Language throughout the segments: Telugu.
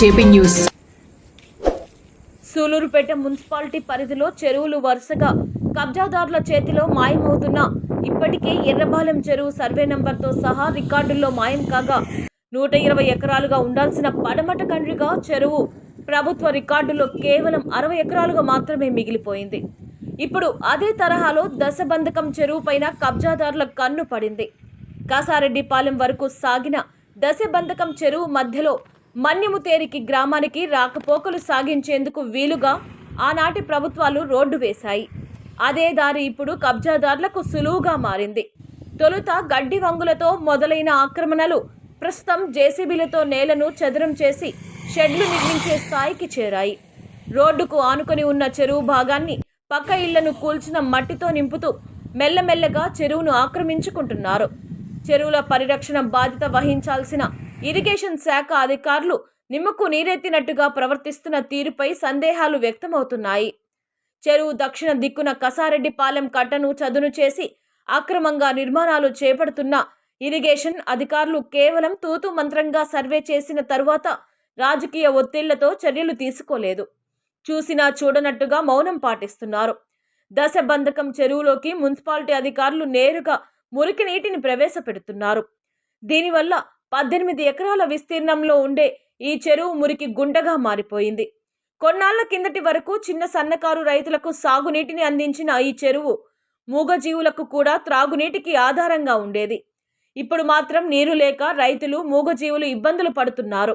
JP news. సూలూరుపేట మున్సిపాలిటీ పరిధిలో చెరువులు వరుసగా కబ్జాదారుల చేతిలో మాయమవుతున్న ఇప్పటికే ఎర్రబాలెం చెరువు సర్వే నంబర్తో సహా రికార్డుల్లో మాయం కాగా నూట ఇరవై ఎకరాలుగా ఉండాల్సిన పడమట కండ్రిగా చెరువు ప్రభుత్వ రికార్డులో కేవలం అరవై ఎకరాలుగా మాత్రమే మిగిలిపోయింది. ఇప్పుడు అదే తరహాలో దశబంధకం చెరువు పైన కబ్జాదారుల కన్ను పడింది. కాసారెడ్డిపాలెం వరకు సాగిన దశబంధకం చెరువు మధ్యలో మన్యముతేరికి గ్రామానికి రాకపోకలు సాగించేందుకు వీలుగా ఆనాటి ప్రభుత్వాలు రోడ్డు వేశాయి. అదే దారి ఇప్పుడు కబ్జాదారులకు సులువుగా మారింది. తొలుత గడ్డి వంగులతో మొదలైన ఆక్రమణలు ప్రస్తుతం జేసీబీలతో నేలను చదరం చేసి షెడ్లు నిర్మించే స్థాయికి చేరాయి. రోడ్డుకు ఆనుకొని ఉన్న చెరువు భాగాన్ని పక్క ఇళ్ళను కూల్చిన మట్టితో నింపుతూ మెల్లమెల్లగా చెరువును ఆక్రమించుకుంటున్నారు. చెరువుల పరిరక్షణ బాధ్యత వహించాల్సిన ఇరిగేషన్ శాఖ అధికారులు నిమ్మకు నీరెత్తినట్టుగా ప్రవర్తిస్తున్న తీరుపై సందేహాలు వ్యక్తమవుతున్నాయి. చెరువు దక్షిణ దిక్కున కసారెడ్డిపాలెం కట్టను చదును చేసి అక్రమంగా నిర్మాణాలు చేపడుతున్న ఇరిగేషన్ అధికారులు కేవలం తూతు మంత్రంగా సర్వే చేసిన తరువాత రాజకీయ ఒత్తిళ్ళతో చర్యలు తీసుకోలేదు. చూసినా చూడనట్టుగా మౌనం పాటిస్తున్నారు. దశబంధకం చెరువులోకి మున్సిపాలిటీ అధికారులు నేరుగా మురికి నీటిని ప్రవేశపెడుతున్నారు. దీనివల్ల పద్దెనిమిది ఎకరాల విస్తీర్ణంలో ఉండే ఈ చెరువు మురికి గుండగా మారిపోయింది. కొన్నాళ్ళ కిందటి వరకు చిన్న సన్నకారు రైతులకు సాగునీటిని అందించిన ఈ చెరువు మూగజీవులకు కూడా త్రాగునీటికి ఆధారంగా ఉండేది. ఇప్పుడు మాత్రం నీరు లేక రైతులు మూగజీవులు ఇబ్బందులు పడుతున్నారు.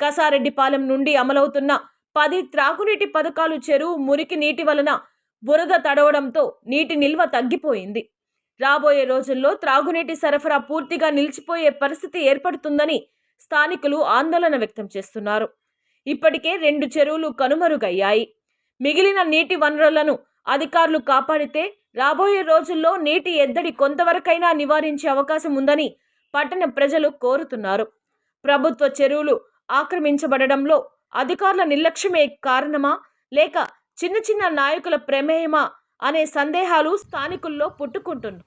కసారెడ్డిపాలెం నుండి అమలవుతున్న పది త్రాగునీటి పథకాలు చెరువు మురికి నీటి వలన బురద తడవడంతో నీటి నిల్వ తగ్గిపోయింది. రాబోయే రోజుల్లో త్రాగునీటి సరఫరా పూర్తిగా నిలిచిపోయే పరిస్థితి ఏర్పడుతుందని స్థానికులు ఆందోళన వ్యక్తం చేస్తున్నారు. ఇప్పటికే రెండు చెరువులు కనుమరుగయ్యాయి. మిగిలిన నీటి వనరులను అధికారులు కాపాడితే రాబోయే రోజుల్లో నీటి ఎద్దడి కొంతవరకైనా నివారించే అవకాశం ఉందని పట్టణ ప్రజలు కోరుతున్నారు. ప్రభుత్వ చెరువులు ఆక్రమించబడడంలో అధికారుల నిర్లక్ష్యమే కారణమా లేక చిన్న చిన్న నాయకుల ప్రమేయమా అనే సందేహాలు స్థానికుల్లో పుట్టుకుంటున్నాయి.